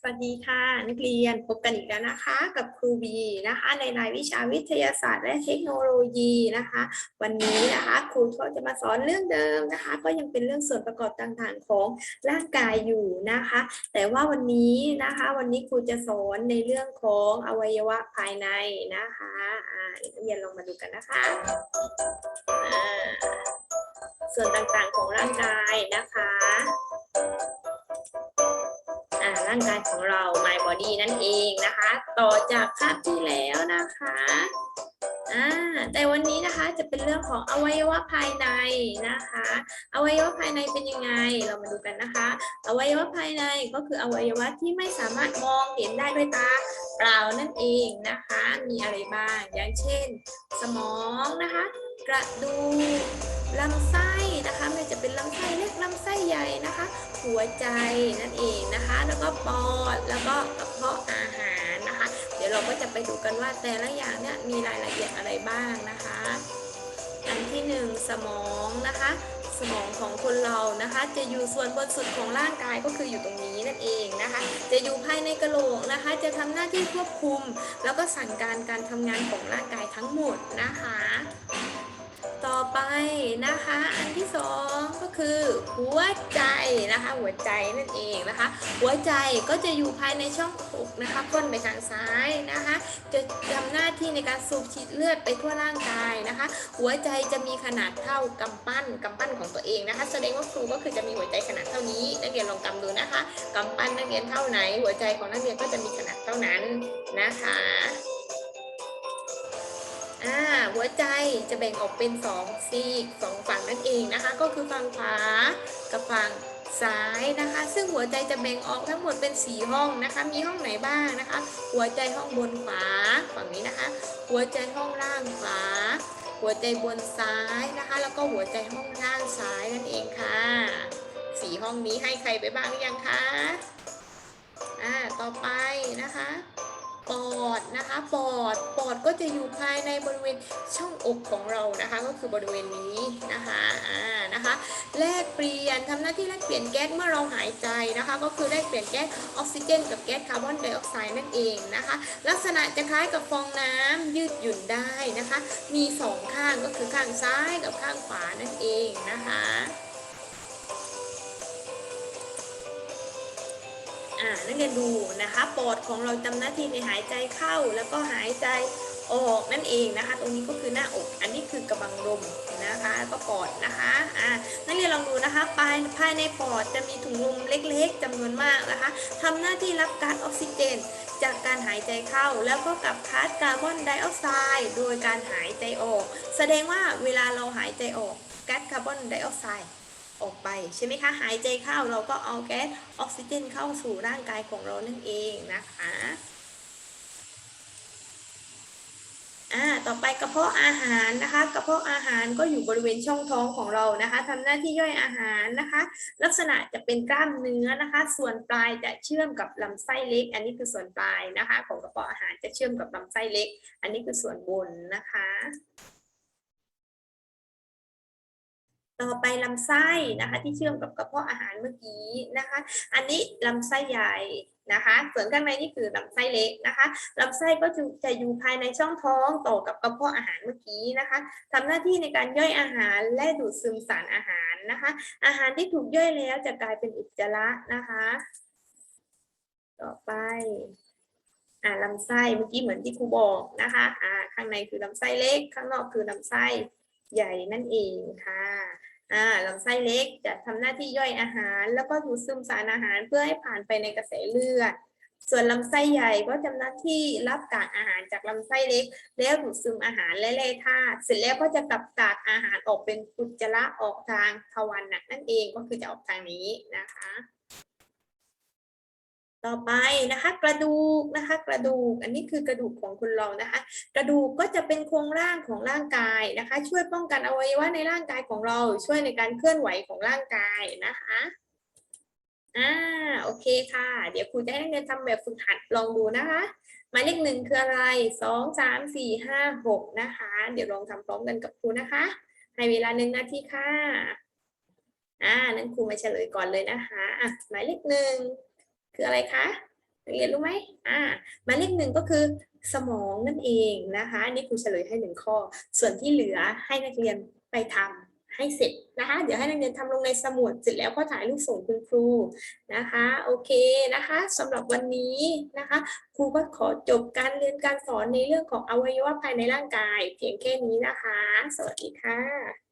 สวัสดีค่ะ นักเรียนพบกันอีกแล้วนะคะ กับครูบีนะคะ ในรายวิชาวิทยาศาสตร์และเทคโนโลยีนะคะ วันนี้นะคะครูก็จะมาสอนเรื่องเดิมนะคะ ก็ยังเป็นเรื่องส่วนประกอบต่างๆของร่างกายอยู่นะคะ แต่ว่าวันนี้นะคะ วันนี้ครูจะสอนในเรื่องของอวัยวะภายในนะคะอ่านักเรียนลองมาดูกันนะคะส่วนต่างๆของร่างกายนะคะ ร่างกายของเรา my body นั่นเองนะคะ ต่อจากคาบที่แล้วนะคะอ่าแต่วันนี้นะคะจะเป็นเรื่องของอวัยวะภายในนะคะ อวัยวะภายในเป็นยังไง เรามาดูกันนะคะ อวัยวะภายในก็คืออวัยวะที่ไม่สามารถมองเห็นได้ด้วยตาเปล่านั่นเองนะคะ มีอะไรบ้าง อย่างเช่น สมองนะคะ กระดูกลำไส้นะคะ ไม่จะเป็นลำไส้เล็กลำไส้ใหญ่นะคะ หัวใจนั่นเองนะ แล้วก็ปอดแล้วก็กระเพาะอาหารนะคะ เดี๋ยวเราก็จะไปดูกันว่าแต่ละอย่างเนี่ยมีรายละเอียดอะไรบ้างนะคะ อันที่หนึ่งสมองนะคะ สมองของคนเรานะคะ จะอยู่ส่วนบนสุดของร่างกายก็คืออยู่ตรงนี้นั่นเองนะคะ จะอยู่ภายในกระโหลกนะคะ จะทำหน้าที่ควบคุม แล้วก็สั่งการการทำงานของร่างกายทั้งหมดนะคะ ต่อไปนะคะ อันที่สองก็คือหัวใจนะคะ หัวใจนั่นเองนะคะ หัวใจก็จะอยู่ภายในช่องอกนะคะก้นไปทางซ้ายนะคะ จะทำหน้าที่ในการสูบฉีดเลือดไปทั่วร่างกายนะคะ หัวใจจะมีขนาดเท่ากำปั้นกำปั้นของตัวเองนะคะ แสดงว่าครูก็คือจะมีหัวใจขนาดเท่านี้นักเรียนลองกำดูนะคะกำปั้นนักเรียนเท่าไหน หัวใจของนักเรียนก็จะมีขนาดเท่านั้นนะคะ หัวใจจะแบ่งออกเป็นสองซีกสองฝั่งนั่นเองนะคะ ก็คือฝั่งขวากับฝั่งซ้ายนะคะ ซึ่งหัวใจจะแบ่งออกทั้งหมดเป็นสี่ห้องนะคะ มีห้องไหนบ้างนะคะ หัวใจห้องบนขวาฝั่งนี้นะคะ หัวใจห้องล่างขวา หัวใจบนซ้ายนะคะ แล้วก็หัวใจห้องล่างซ้ายนั่นเองค่ะสี่ห้องนี้ให้ใครไปบ้างหรือยังคะอ่าต่อไปนะคะ ปอดนะคะปอดปอดก็จะอยู่ภายในบริเวณช่องอกของเรานะคะ ก็คือบริเวณนี้นะคะอ่านะคะแลกเปลี่ยนทำหน้าที่แลกเปลี่ยนแก๊สเมื่อเราหายใจนะคะ ก็คือแลกเปลี่ยนแก๊สออกซิเจน กับแก๊สคาร์บอนไดออกไซด์นั่นเองนะคะ ลักษณะจะคล้ายกับฟองน้ำยืดหยุ่นได้นะคะ มีสองข้างก็คือข้างซ้ายกับข้างขวานั่นเองนะคะ อ่านักเรียนดูนะคะปอดของเราทำหน้าที่ในหายใจเข้าแล้วก็หายใจออกนั่นเองนะคะ ตรงนี้ก็คือหน้าอก อันนี้คือกระบังลมนะคะแล้วก็ปอดนะคะอ่านักเรียนลองดูนะคะภายภายในปอดจะมีถุงลมเล็กๆจำนวนมากนะคะทำหน้าที่รับก๊าซออกซิเจน จากการหายใจเข้า แล้วก็กับก๊าซคาร์บอนไดออกไซด์โดยการหายใจออก แสดงว่าเวลาเราหายใจออกก๊าซคาร์บอนไดออกไซด์ ออกไปใช่ไหมคะหายใจเข้าเราก็เอาแก๊สออกซิเจนเข้าสู่ร่างกายของเรานั่นเองนะคะอ่าต่อไปกระเพาะอาหารนะคะกระเพาะอาหารก็อยู่บริเวณช่องท้องของเรานะคะทำหน้าที่ย่อยอาหารนะคะ ลักษณะจะเป็นกล้ามเนื้อนะคะ ส่วนปลายจะเชื่อมกับลำไส้เล็ก อันนี้คือส่วนปลายนะคะ ของกระเพาะอาหารจะเชื่อมกับลำไส้เล็ก อันนี้คือส่วนบนนะคะ ต่อไปลำไส้นะคะที่เชื่อมกับกระเพาะอาหารเมื่อกี้นะคะ อันนี้ลำไส้ใหญ่นะคะ ส่วนข้างในนี่คือลำไส้เล็กนะคะลำไส้ก็จะอยู่ภายในช่องท้องต่อกับกระเพาะอาหารเมื่อกี้นะคะทำหน้าที่ในการย่อยอาหารและดูดซึมสารอาหารนะคะ อาหารที่ถูกย่อยแล้วจะกลายเป็นอุจจาระนะคะ ต่อไปอ่าลำไส้เมื่อกี้เหมือนที่ครูบอกนะคะอ่าข้างในคือลำไส้เล็ก ข้างนอกคือลำไส้ ใหญ่นั่นเองค่ะอ่าลำไส้เล็กจะทำหน้าที่ย่อยอาหาร แล้วก็ดูดซึมสารอาหารเพื่อให้ผ่านไปในกระแสเลือด ส่วนลำไส้ใหญ่ก็ทำหน้าที่รับกากอาหารจากลำไส้เล็ก แล้วดูดซึมอาหารและแร่ธาตุเสร็จแล้วก็จะกลับกากอาหารออกเป็นอุจจาระออกทางทวารหนักนั่นเองก็คือจะออกทางนี้นะคะ ต่อไปนะคะกระดูกนะคะ กระดูกอันนี้คือกระดูกของคนเรานะคะ กระดูกก็จะเป็นโครงร่างของร่างกายนะคะ ช่วยป้องกันอวัยวะในร่างกายของเรา ช่วยในการเคลื่อนไหวของร่างกายนะคะอ่าโอเคค่ะ เดี๋ยวครูจะให้นักเรียนทำแบบฝึกหัดลองดูนะคะหมายเลขหนึ่งคืออะไรสองสามสี่ห้าหกนะคะ เดี๋ยวลองทำพร้อมกันกับครูนะคะ ให้เวลาหนึ่งนาทีค่ะอ่านั้นครูมาเฉลยก่อนเลยนะคะอะหมายเลขหนึ่ง คืออะไรคะเรียนรู้ไหมอ่าหมายเลขหนึ่งก็คือสมองนั่นเองนะคะอันนี่ครูเฉลยให้หนึ่งข้อ ส่วนที่เหลือให้นักเรียนไปทำให้เสร็จนะคะ เดี๋ยวให้นักเรียนทำลงในสมุดเสร็จแล้วก็ถ่ายรูปส่งคุณครูนะคะ โอเคนะคะสำหรับวันนี้นะคะ ครูก็ขอจบการเรียนการสอนในเรื่องของอวัยวะภายในร่างกาย เพียงแค่นี้นะคะ สวัสดีค่ะ